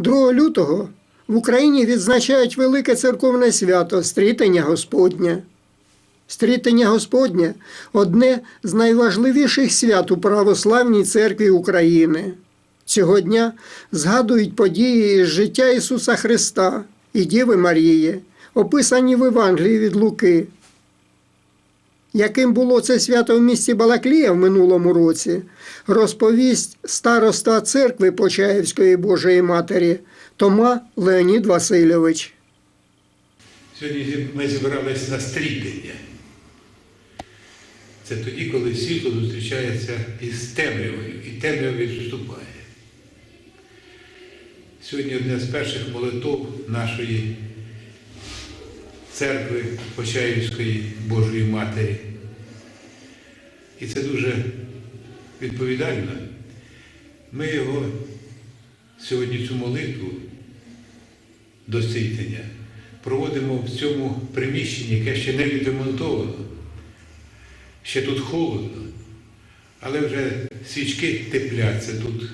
2 лютого в Україні відзначають велике церковне свято Стрітення Господня. Стрітення Господня одне з найважливіших свят у православній церкві України. Цього дня згадують події із життя Ісуса Христа і Діви Марії, описані в Євангелії від Луки. Яким було це свято в місті Балаклія в минулому році, розповість староста церкви Почаївської Божої Матері Тома Леонід Васильович. Сьогодні ми зібрались на стрітення. Це тоді, коли світло зустрічається із темрявою, і темрява відступає. Сьогодні одне з перших молитов нашої церкви Почаївської Божої Матері. І це дуже відповідально. Ми його сьогодні цю молитву до стрітення проводимо в цьому приміщенні, яке ще не відремонтовано. Ще тут холодно, але вже свічки тепляться тут.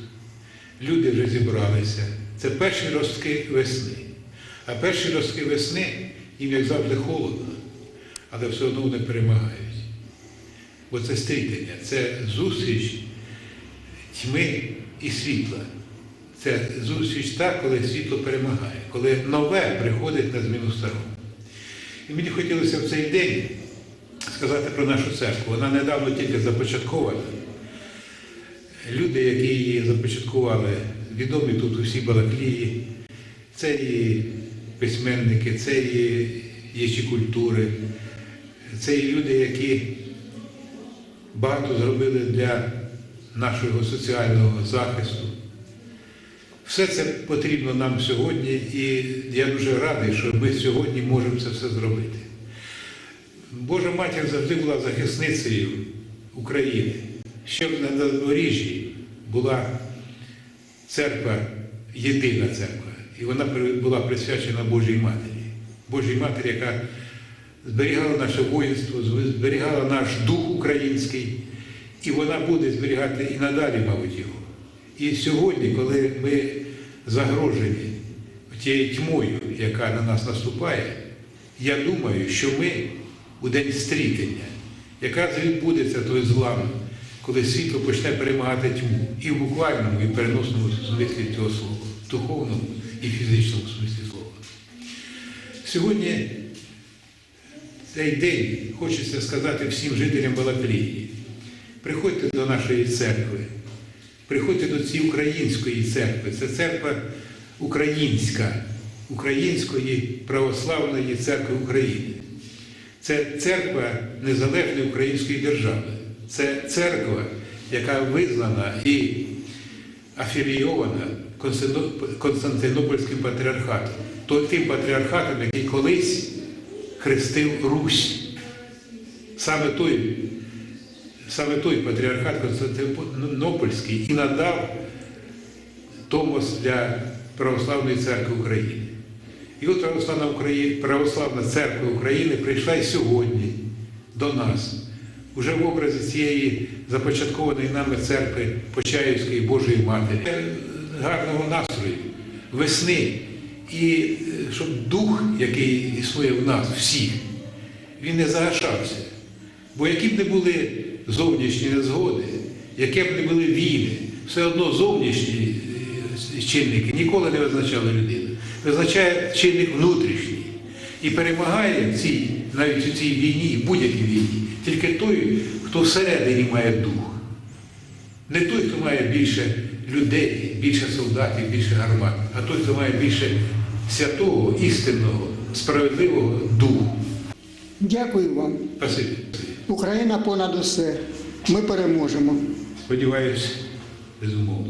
Люди вже зібралися. Це перші ростки весни. А перші ростки весни їм, як завжди, холодно, але все одно вони перемагають. Бо це стрітення, це зустріч тьми і світла. Це зустріч та, коли світло перемагає, коли нове приходить на зміну старому. І мені хотілося в цей день сказати про нашу церкву. Вона недавно тільки започаткована. Люди, які її започаткували, відомі тут усі Балаклії, це і письменники, це і єчі культури, це і люди, які багато зробили для нашого соціального захисту. Все це потрібно нам сьогодні, і я дуже радий, що ми сьогодні можемо це все зробити. Божа матір завжди була захисницею України. Ще на Запоріжжі була церква, єдина церква, і вона була присвячена Божій Матері. Божій Матері, яка зберігала наше воїнство, зберігала наш дух український, і вона буде зберігати і надалі, мабуть, його. І сьогодні, коли ми загрожені тією тьмою, яка на нас наступає, я думаю, що ми у день стрітення, якраз відбудеться той злам, коли світло почне перемагати тьму і в буквальному, і в переносному смислі цього слова, духовному і фізичному смислі слова. Сьогодні цей день хочеться сказати всім жителям Балаклії. Приходьте до нашої церкви, приходьте до цієї української церкви. Це церква українська, Української православної церкви України. Це церква незалежної української держави. Це церква, яка визнана і афілійована Константинопольським патріархатом, то тим патріархатом, який колись хрестив Русь. Саме той, саме той патріархат Константинопольський і надав Томос для Православної церкви України. І от Православна, Україна, Православна церква України прийшла і сьогодні до нас, уже в образі цієї започаткованої нами церкви Почаївської Божої Матері. Е, Гарного настрою, весни. І е, щоб дух, який існує в нас всіх, він не загашався. Бо які б не були зовнішні незгоди, які б не були війни, все одно зовнішні е, чинники ніколи не визначали людину. Визначає чинник внутрішній. І перемагає в цій, навіть у цій війні, в будь-якій війні, тільки той, хто всередині має дух. Не той, хто має більше людей, більше солдатів, більше гармат, а той, хто має більше святого, істинного, справедливого духу. Дякую вам. Спасибі. Україна понад усе. Ми переможемо. Сподіваюсь, безумовно.